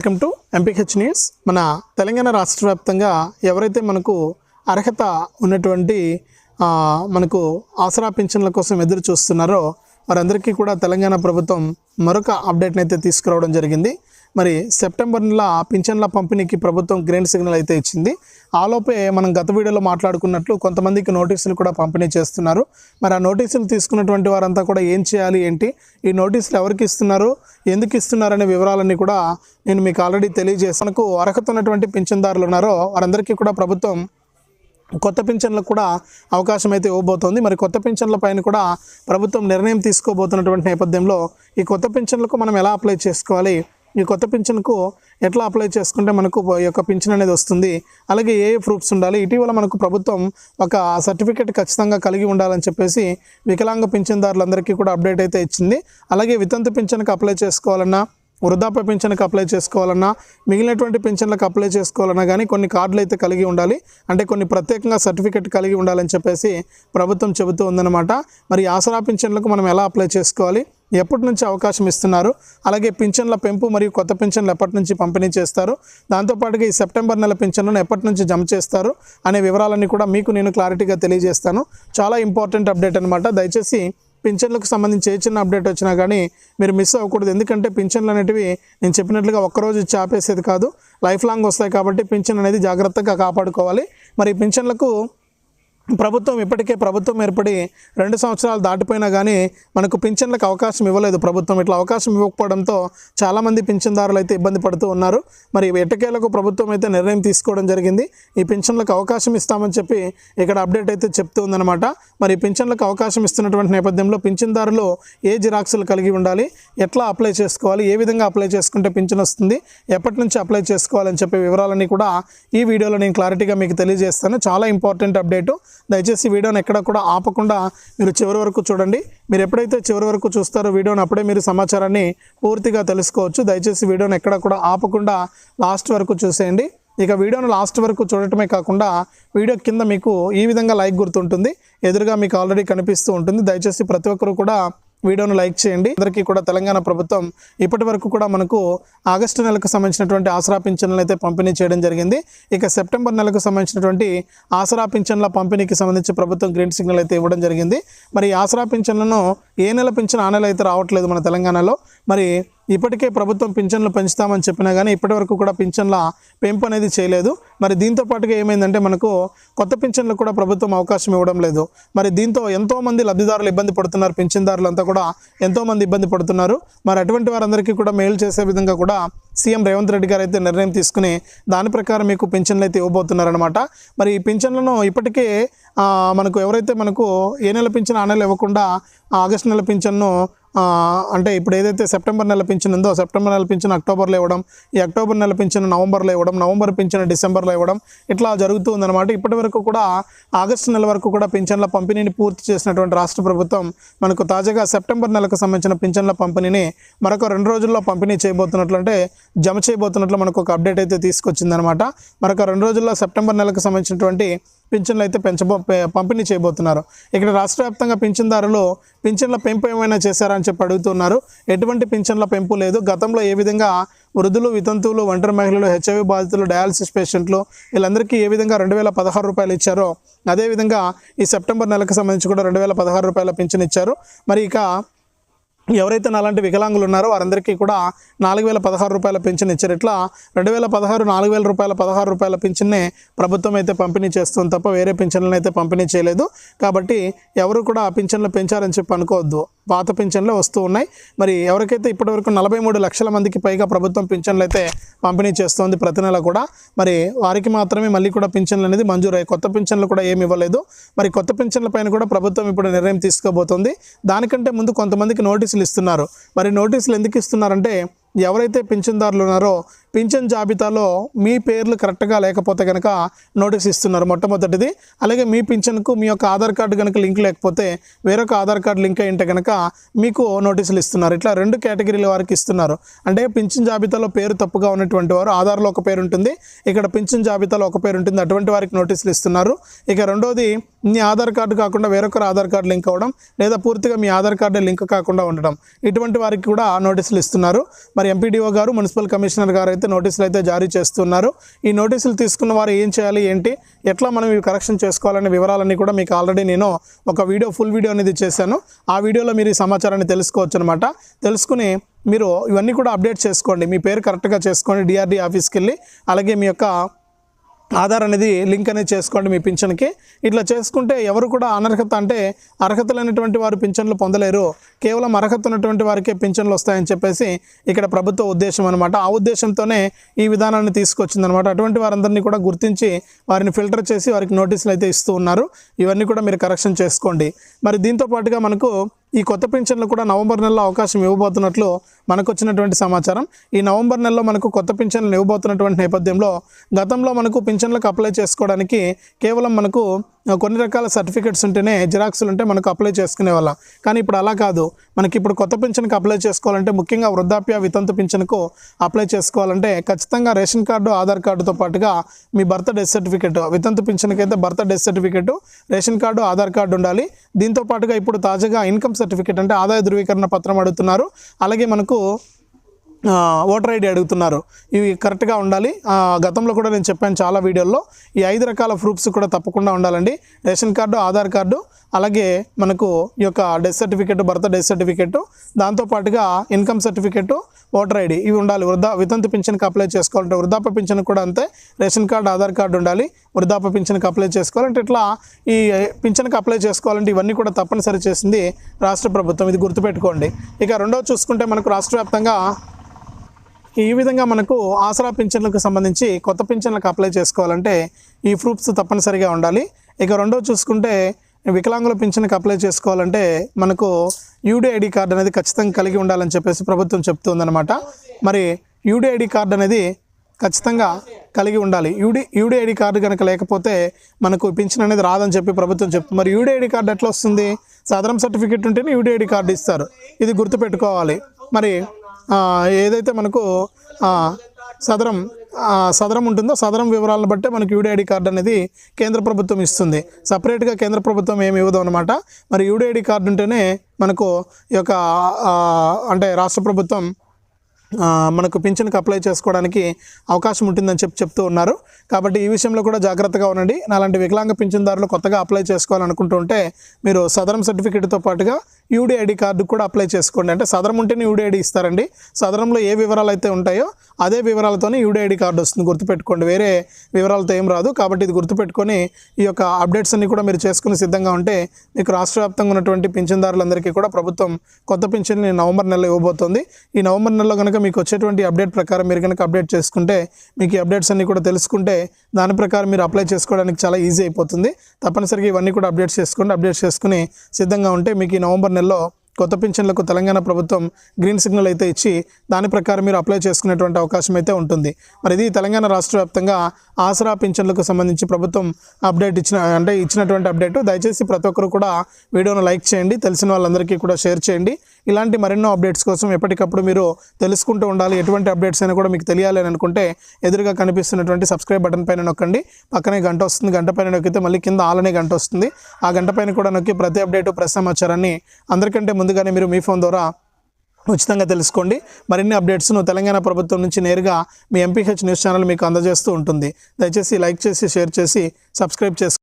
Welcome to MPH news మన తెలంగాణ రాష్ట్ర వ్యాప్తంగా ఎవరైతే మనకు అర్హత ఉన్నటువంటి మనకు ఆసరా పింఛన్ల కోసం ఎదురు చూస్తున్నారో వారందరికీ కూడా తెలంగాణ ప్రభుత్వం మరొక అప్డేట్ని అయితే తీసుకురావడం జరిగింది. మరి సెప్టెంబర్ నెల పింఛన్ల పంపిణీకి ప్రభుత్వం గ్రీన్ సిగ్నల్ అయితే ఇచ్చింది. ఆలోపే మనం గత వీడియోలో మాట్లాడుకున్నట్లు కొంతమందికి నోటీసులు కూడా పంపిణీ చేస్తున్నారు. మరి ఆ నోటీసులు తీసుకున్నటువంటి వారంతా కూడా ఏం చేయాలి ఏంటి? ఈ నోటీసులు ఎవరికి ఇస్తున్నారు ఎందుకు ఇస్తున్నారు అనే వివరాలన్నీ కూడా నేను మీకు ఆల్రెడీ తెలియజేస్తాను మనకు అర్హత ఉన్నటువంటి పింఛన్దారులు ఉన్నారో వారందరికీ కూడా ప్రభుత్వం కొత్త పింఛన్లకు కూడా అవకాశం అయితే ఇవ్వబోతోంది. మరి కొత్త పింఛన్ల పైన కూడా ప్రభుత్వం నిర్ణయం తీసుకోబోతున్నటువంటి నేపథ్యంలో ఈ కొత్త పింఛన్లకు మనం ఎలా అప్లై చేసుకోవాలి? ఈ కొత్త పింఛన్కు ఎట్లా అప్లై చేసుకుంటే మనకు యొక్క పింఛన్ అనేది వస్తుంది? అలాగే ఏ ఏ ప్రూఫ్స్ ఉండాలి? ఇటీవల మనకు ప్రభుత్వం ఒక సర్టిఫికేట్ ఖచ్చితంగా కలిగి ఉండాలని చెప్పేసి వికలాంగ పింఛన్దారులందరికీ కూడా అప్డేట్ అయితే ఇచ్చింది. అలాగే వితంతు పింఛన్కి అప్లై చేసుకోవాలన్నా వృద్ధాప్య పింఛన్కి అప్లై చేసుకోవాలన్నా మిగిలినటువంటి పింఛన్లకు అప్లై చేసుకోవాలన్నా కానీ కొన్ని కార్డులు అయితే కలిగి ఉండాలి. అంటే కొన్ని ప్రత్యేకంగా సర్టిఫికెట్ కలిగి ఉండాలని చెప్పేసి ప్రభుత్వం చెబుతూ ఉందన్నమాట. మరి ఆసరా పింఛన్లకు మనం ఎలా అప్లై చేసుకోవాలి? ఎప్పటి నుంచి అవకాశం ఇస్తున్నారు? అలాగే పింఛన్ల పెంపు మరియు కొత్త పింఛన్లు ఎప్పటి నుంచి పంపిణీ చేస్తారు? దాంతోపాటుగా ఈ సెప్టెంబర్ నెల పింఛన్లను ఎప్పటి నుంచి జమ చేస్తారు? అనే వివరాలన్నీ కూడా మీకు నేను క్లారిటీగా తెలియజేస్తాను. చాలా ఇంపార్టెంట్ అప్డేట్ అనమాట దయచేసి పింఛన్లకు సంబంధించి ఏ చిన్న అప్డేట్ వచ్చినా కానీ మీరు మిస్ అవ్వకూడదు. ఎందుకంటే పింఛన్లు అనేటివి నేను చెప్పినట్లుగా ఒక్కరోజు చాపేసేది కాదు. లైఫ్ లాంగ్ వస్తాయి కాబట్టి పింఛన్ అనేది జాగ్రత్తగా కాపాడుకోవాలి. మరి పింఛన్లకు ప్రభుత్వం ఇప్పటికే ప్రభుత్వం ఏర్పడి రెండు సంవత్సరాలు దాటిపోయినా కానీ మనకు పింఛన్లకు అవకాశం ఇవ్వలేదు ప్రభుత్వం. ఇట్లా అవకాశం ఇవ్వకపోవడంతో చాలామంది పింఛన్దారులు అయితే ఇబ్బంది పడుతూ ఉన్నారు. మరి ఎట్టకేలకు ప్రభుత్వం అయితే నిర్ణయం తీసుకోవడం జరిగింది. ఈ పింఛన్లకు అవకాశం ఇస్తామని చెప్పి ఇక్కడ అప్డేట్ అయితే చెప్తూ ఉందన్నమాట. మరి పింఛన్లకు అవకాశం ఇస్తున్నటువంటి నేపథ్యంలో పింఛన్దారులు ఏ జిరాక్సులు కలిగి ఉండాలి? ఎట్లా అప్లై చేసుకోవాలి? ఏ విధంగా అప్లై చేసుకుంటే పింఛన్ వస్తుంది? ఎప్పటి నుంచి అప్లై చేసుకోవాలని చెప్పే వివరాలన్నీ కూడా ఈ వీడియోలో నేను క్లారిటీగా మీకు తెలియజేస్తాను. చాలా ఇంపార్టెంట్ అప్డేటు. దయచేసి వీడియోని ఎక్కడ కూడా ఆపకుండా మీరు చివరి వరకు చూడండి. మీరు ఎప్పుడైతే చివరి వరకు చూస్తారో వీడియోని అప్పుడే మీరు సమాచారాన్ని పూర్తిగా తెలుసుకోవచ్చు. దయచేసి వీడియోని ఎక్కడ కూడా ఆపకుండా లాస్ట్ వరకు చూసేయండి. ఇక వీడియోను లాస్ట్ వరకు చూడటమే కాకుండా వీడియో కింద మీకు ఈ విధంగా లైక్ గుర్తుంటుంది. ఎదురుగా మీకు ఆల్రెడీ కనిపిస్తూ ఉంటుంది. దయచేసి ప్రతి ఒక్కరు కూడా వీడియోను లైక్ చేయండి. అందరికీ కూడా తెలంగాణ ప్రభుత్వం ఇప్పటి వరకు కూడా మనకు ఆగస్టు నెలకు సంబంధించినటువంటి ఆసరా పింఛన్లు అయితే పంపిణీ చేయడం జరిగింది. ఇక సెప్టెంబర్ నెలకు సంబంధించినటువంటి ఆసరా పింఛన్ల పంపిణీకి సంబంధించి ప్రభుత్వం గ్రీన్ సిగ్నల్ అయితే ఇవ్వడం జరిగింది. మరి ఆసరా పింఛన్లను ఏ నెల పింఛన్ ఆ నెల అయితే రావట్లేదు మన తెలంగాణలో. మరి ఇప్పటికే ప్రభుత్వం పింఛన్లు పెంచుతామని చెప్పినా కానీ ఇప్పటివరకు కూడా పింఛన్ల పెంపు అనేది చేయలేదు. మరి దీంతో పాటుగా ఏమైందంటే మనకు కొత్త పింఛన్లకు కూడా ప్రభుత్వం అవకాశం ఇవ్వడం లేదు. మరి దీంతో ఎంతోమంది లబ్ధిదారులు ఇబ్బంది పడుతున్నారు. పింఛన్దారులంతా కూడా ఎంతోమంది ఇబ్బంది పడుతున్నారు. మరి అటువంటి వారందరికీ కూడా మేలు చేసే విధంగా కూడా సీఎం రేవంత్ రెడ్డి గారు అయితే నిర్ణయం తీసుకుని దాని ప్రకారం మీకు పింఛన్లు అయితే ఇవ్వబోతున్నారనమాట మరి ఈ పింఛన్లను ఇప్పటికే మనకు ఎవరైతే మనకు ఏ నెల పింఛన్ ఆ నెల ఇవ్వకుండా ఆగస్టు నెల పింఛన్ను అంటే ఇప్పుడు ఏదైతే సెప్టెంబర్ నెల పింఛన్ ఉందో సెప్టెంబర్ నెల పింఛన్ అక్టోబర్లో ఇవ్వడం ఈ అక్టోబర్ నెల పింఛన్ నవంబర్లో ఇవ్వడం నవంబర్ పింఛన్ డిసెంబర్లో ఇవ్వడం ఇట్లా జరుగుతూ ఉందన్నమాట. ఇప్పటి వరకు కూడా ఆగస్టు నెల వరకు కూడా పింఛన్ల పంపిణీని పూర్తి చేసినటువంటి రాష్ట్ర ప్రభుత్వం మనకు తాజాగా సెప్టెంబర్ నెలకు సంబంధించిన పింఛన్ల పంపిణీని మరొక రెండు రోజుల్లో పంపిణీ చేయబోతున్నట్లు అంటే జమ చేయబోతున్నట్లు మనకు ఒక అప్డేట్ అయితే తీసుకొచ్చిందనమాట మరొక రెండు రోజుల్లో సెప్టెంబర్ నెలకు సంబంధించినటువంటి పింఛన్లు అయితే పెంచబో పంపిణీ చేయబోతున్నారు. ఇక్కడ రాష్ట్ర వ్యాప్తంగా పింఛన్దారులు పింఛన్ల పెంపు ఏమైనా చేశారని చెప్పి అడుగుతున్నారు. ఎటువంటి పింఛన్ల పెంపు లేదు. గతంలో ఏ విధంగా వృద్ధులు వితంతువులు ఒంటరి మహిళలు హెచ్ఐవి బాధితులు డయాలసిస్ పేషెంట్లు వీళ్ళందరికీ ఏ విధంగా రెండు వేల పదహారు రూపాయలు ఇచ్చారో అదేవిధంగా ఈ సెప్టెంబర్ నెలకు సంబంధించి కూడా రెండు వేల పదహారు రూపాయల పింఛన్ ఇచ్చారు. మరి ఇక ఎవరైతే నాలాంటి వికలాంగులు ఉన్నారో వారందరికీ కూడా నాలుగు వేల పదహారు రూపాయల పింఛన్ ఇచ్చారు. ఇట్లా రెండు వేల పదహారు నాలుగు వేల రూపాయల పదహారు రూపాయల పింఛన్నే ప్రభుత్వం అయితే పంపిణీ చేస్తుంది తప్ప వేరే పింఛన్లను అయితే పంపిణీ చేయలేదు. కాబట్టి ఎవరు కూడా ఆ పింఛన్లు పెంచారని చెప్పి అనుకోవద్దు. పాత పింఛన్లు వస్తూ ఉన్నాయి. మరి ఎవరికైతే ఇప్పటివరకు నలభై మూడు లక్షల మందికి పైగా ప్రభుత్వం పింఛన్లు అయితే పంపిణీ చేస్తోంది ప్రతి నెల కూడా మరి వారికి మాత్రమే మళ్ళీ కూడా పింఛన్లు అనేది మంజూరయ్యాయి కొత్త పింఛన్లు కూడా ఏమి ఇవ్వలేదు. మరి కొత్త పింఛన్ల పైన కూడా ప్రభుత్వం ఇప్పుడు నిర్ణయం తీసుకోబోతోంది. దానికంటే ముందు కొంతమందికి నోటీసులు ఇస్తున్నారు. మరి నోటీసులు ఎందుకు ఇస్తున్నారంటే ఎవరైతే పింఛన్దారులు ఉన్నారో పింఛన్ జాబితాలో మీ పేర్లు కరెక్ట్గా లేకపోతే కనుక నోటీస్ ఇస్తున్నారు మొట్టమొదటిది. అలాగే మీ పింఛన్కు మీ యొక్క ఆధార్ కార్డు కనుక లింక్ లేకపోతే వేరొక ఆధార్ కార్డు లింక్ అయింటే కనుక మీకు నోటీసులు ఇస్తున్నారు. ఇట్లా రెండు కేటగిరీల వారికి ఇస్తున్నారు. అంటే పింఛన్ జాబితాలో పేరు తప్పుగా ఉన్నటువంటి వారు ఆధార్లో ఒక పేరు ఉంటుంది ఇక్కడ పింఛన్ జాబితాలో ఒక పేరు ఉంటుంది అటువంటి వారికి నోటీసులు ఇస్తున్నారు. ఇక రెండోది మీ ఆధార్ కార్డు కాకుండా వేరొకరు ఆధార్ కార్డు లింక్ అవ్వడం లేదా పూర్తిగా మీ ఆధార్ కార్డు లింక్ కాకుండా ఉండడం. ఇటువంటి వారికి కూడా నోటీసులు ఇస్తున్నారు. మరి ఎంపీడీఓ గారు మున్సిపల్ కమిషనర్ గారు అయితే నోటీసులు అయితే జారీ చేస్తున్నారు. ఈ నోటీసులు తీసుకున్న వారు ఏం చేయాలి ఏంటి ఎట్లా మనం ఇవి కరెక్షన్ చేసుకోవాలనే వివరాలన్నీ కూడా మీకు ఆల్రెడీ నేను ఒక వీడియో ఫుల్ వీడియో అనేది చేశాను. ఆ వీడియోలో మీరు ఈ సమాచారాన్ని తెలుసుకోవచ్చు అనమాట తెలుసుకుని మీరు ఇవన్నీ కూడా అప్డేట్ చేసుకోండి. మీ పేరు కరెక్ట్గా చేసుకోండి డిఆర్డి ఆఫీస్కి వెళ్ళి అలాగే మీ యొక్క ఆధార్ అనేది లింక్ అనేది చేసుకోండి మీ పింఛన్కి. ఇట్లా చేసుకుంటే ఎవరు కూడా అనర్హత అంటే అర్హత లేనటువంటి వారు పింఛన్లు పొందలేరు. కేవలం అర్హత ఉన్నటువంటి వారికే పింఛన్లు వస్తాయని చెప్పేసి ఇక్కడ ప్రభుత్వ ఉద్దేశం అనమాట ఆ ఉద్దేశంతోనే ఈ విధానాన్ని తీసుకొచ్చిందనమాట అటువంటి వారందరినీ కూడా గుర్తించి వారిని ఫిల్టర్ చేసి వారికి నోటీసులు అయితే ఇస్తూ ఉన్నారు. ఇవన్నీ కూడా మీరు కరెక్షన్ చేసుకోండి. మరి దీంతో పాటుగా మనకు ఈ కొత్త పింఛన్లు కూడా నవంబర్ నెలలో అవకాశం ఇవ్వబోతున్నట్లు మనకు వచ్చినటువంటి సమాచారం. ఈ నవంబర్ నెలలో మనకు కొత్త పింఛన్లు ఇవ్వబోతున్నటువంటి నేపథ్యంలో గతంలో మనకు పింఛన్లకు అప్లై చేసుకోవడానికి కేవలం మనకు కొన్ని రకాల సర్టిఫికెట్స్ ఉంటేనే జిరాక్స్లు ఉంటే మనకు అప్లై చేసుకునే వాళ్ళం. కానీ ఇప్పుడు అలా కాదు. మనకి ఇప్పుడు కొత్త పింఛన్కి అప్లై చేసుకోవాలంటే ముఖ్యంగా వృద్ధాప్య వితంతు పింఛన్కు అప్లై చేసుకోవాలంటే ఖచ్చితంగా రేషన్ కార్డు ఆధార్ కార్డుతో పాటుగా మీ బర్త్ డెత్ సర్టిఫికెట్ వితంతు పింఛన్కి అయితే birth death certificate ration card Aadhaar card ఉండాలి. దీంతో పాటుగా ఇప్పుడు తాజాగా ఇన్కమ్ సర్టిఫికెట్ అంటే ఆదాయ ధృవీకరణ పత్రం అడుగుతున్నారు. అలాగే మనకు ఓటర్ ఐడి అడుగుతున్నారు. ఇవి కరెక్ట్గా ఉండాలి. గతంలో కూడా నేను చెప్పాను చాలా వీడియోల్లో. ఈ ఐదు రకాల ప్రూఫ్స్ కూడా తప్పకుండా ఉండాలండి. రేషన్ కార్డు ఆధార్ కార్డు అలాగే మనకు ఈ యొక్క death certificate birth death certificate దాంతోపాటుగా ఇన్కమ్ సర్టిఫికెట్ ఓటర్ ఐడి ఇవి ఉండాలి. వృద్ధా వితంతు పింఛన్కి అప్లై చేసుకోవాలంటే వృద్ధాప్య పింఛన్ కూడా అంతే. రేషన్ కార్డు ఆధార్ కార్డు ఉండాలి. వృద్ధాప్య పింఛన్కి అప్లై చేసుకోవాలంటే ఇట్లా ఈ పింఛన్కి అప్లై చేసుకోవాలంటే ఇవన్నీ కూడా తప్పనిసరి చేసింది రాష్ట్ర ప్రభుత్వం. ఇది గుర్తుపెట్టుకోండి. ఇక రెండవ చూసుకుంటే మనకు రాష్ట్ర వ్యాప్తంగా ఈ విధంగా మనకు ఆసరా పింఛన్లకు సంబంధించి కొత్త పింఛన్లకు అప్లై చేసుకోవాలంటే ఈ ప్రూఫ్స్ తప్పనిసరిగా ఉండాలి. ఇక రెండో చూసుకుంటే వికలాంగుల పింఛన్కి అప్లై చేసుకోవాలంటే మనకు యూడిఐడి కార్డు అనేది ఖచ్చితంగా కలిగి ఉండాలని చెప్పేసి ప్రభుత్వం చెప్తుందనమాట మరి యూడిఐడి కార్డు అనేది ఖచ్చితంగా కలిగి ఉండాలి. యూడి యూడిఐడి కార్డు కనుక లేకపోతే మనకు పింఛన్ అనేది రాదని చెప్పి ప్రభుత్వం చెప్తుంది మరి యూడిఐడి కార్డు ఎట్లా వస్తుంది? సాధారణ సర్టిఫికేట్ ఉంటేనే యూడిఐడి కార్డు ఇస్తారు. ఇది గుర్తుపెట్టుకోవాలి. మరి ఏదైతే మనకు సదరం సదరం ఉంటుందో సదరం వివరాలను బట్టే మనకు యూడిఐడి కార్డు అనేది కేంద్ర ప్రభుత్వం ఇస్తుంది. సపరేట్గా కేంద్ర ప్రభుత్వం ఏమి ఇవ్వదు అనమాట మరి యూడిఐడి కార్డు ఉంటేనే మనకు ఈ యొక్క అంటే రాష్ట్ర ప్రభుత్వం మనకు పింఛన్కి అప్లై చేసుకోవడానికి అవకాశం ఉంటుందని చెప్పి చెప్తూ ఉన్నారు. కాబట్టి ఈ విషయంలో కూడా జాగ్రత్తగా ఉండండి. అలాంటి వికలాంగ పింఛన్దారులు కొత్తగా అప్లై చేసుకోవాలనుకుంటుంటే మీరు సదరం సర్టిఫికేట్తో పాటుగా యూడిఐడి కార్డు కూడా అప్లై చేసుకోండి. అంటే సదరం ఉంటేనే యూడిఐడి ఇస్తారండి. సదరంలో ఏ వివరాలు అయితే ఉంటాయో అదే వివరాలతోనే యూడిఐడి కార్డు వస్తుంది గుర్తుపెట్టుకోండి. వేరే వివరాలతో ఏం రాదు. కాబట్టి ఇది గుర్తుపెట్టుకొని ఈ యొక్క అప్డేట్స్ అన్ని కూడా మీరు చేసుకుని సిద్ధంగా ఉంటే మీకు రాష్ట్ర వ్యాప్తంగా ఉన్నటువంటి పింఛన్దారులందరికీ కూడా ప్రభుత్వం కొత్త పింఛన్ని నవంబర్ నెలలో ఇవ్వబోతోంది. ఈ నవంబర్ నెలలో కనుక మీకు వచ్చేటువంటి అప్డేట్ ప్రకారం మీరు కనుక అప్డేట్ చేసుకుంటే మీకు ఈ అప్డేట్స్ అన్నీ కూడా తెలుసుకుంటే దాని ప్రకారం మీరు అప్లై చేసుకోవడానికి చాలా ఈజీ అయిపోతుంది. తప్పనిసరిగా ఇవన్నీ కూడా అప్డేట్ చేసుకోండి. అప్డేట్ చేసుకుని సిద్ధంగా ఉంటే మీకు ఈ నవంబర్ నెలలో కొత్త పింఛన్లకు తెలంగాణ ప్రభుత్వం గ్రీన్ సిగ్నల్ అయితే ఇచ్చి దాని ప్రకారం మీరు అప్లై చేసుకునేటువంటి అవకాశం అయితే ఉంటుంది. మరి ఇది తెలంగాణ రాష్ట్ర వ్యాప్తంగా ఆసరా పింఛన్లకు సంబంధించి ప్రభుత్వం అప్డేట్ ఇచ్చిన అంటే ఇచ్చినటువంటి అప్డేట్. దయచేసి ప్రతి ఒక్కరు కూడా వీడియోను లైక్ చేయండి. తెలిసిన వాళ్ళందరికీ కూడా షేర్ చేయండి. ఇలాంటి మరెన్నో అప్డేట్స్ కోసం ఎప్పటికప్పుడు మీరు తెలుసుకుంటూ ఉండాలి. ఎటువంటి అప్డేట్స్ అయినా కూడా మీకు తెలియాలి అని అనుకుంటే ఎదురుగా కనిపిస్తున్నటువంటి సబ్స్క్రైబ్ బటన్ పైన నొక్కండి. పక్కనే గంట వస్తుంది. గంట పైన నొక్కితే మళ్ళీ కింద ఆలనే గంట వస్తుంది. ఆ గంట పైన కూడా నొక్కి ప్రతి అప్డేటు ప్రతి సమాచారాన్ని అందరికంటే ముందుగానే మీరు మీ ఫోన్ ద్వారా ఉచితంగా తెలుసుకోండి. మరిన్ని అప్డేట్స్ను తెలంగాణ ప్రభుత్వం నుంచి నేరుగా మీ ఎంపీహెచ్ న్యూస్ ఛానల్ మీకు అందజేస్తూ ఉంటుంది. దయచేసి లైక్ చేసి షేర్ చేసి సబ్స్క్రైబ్ చేసుకోండి.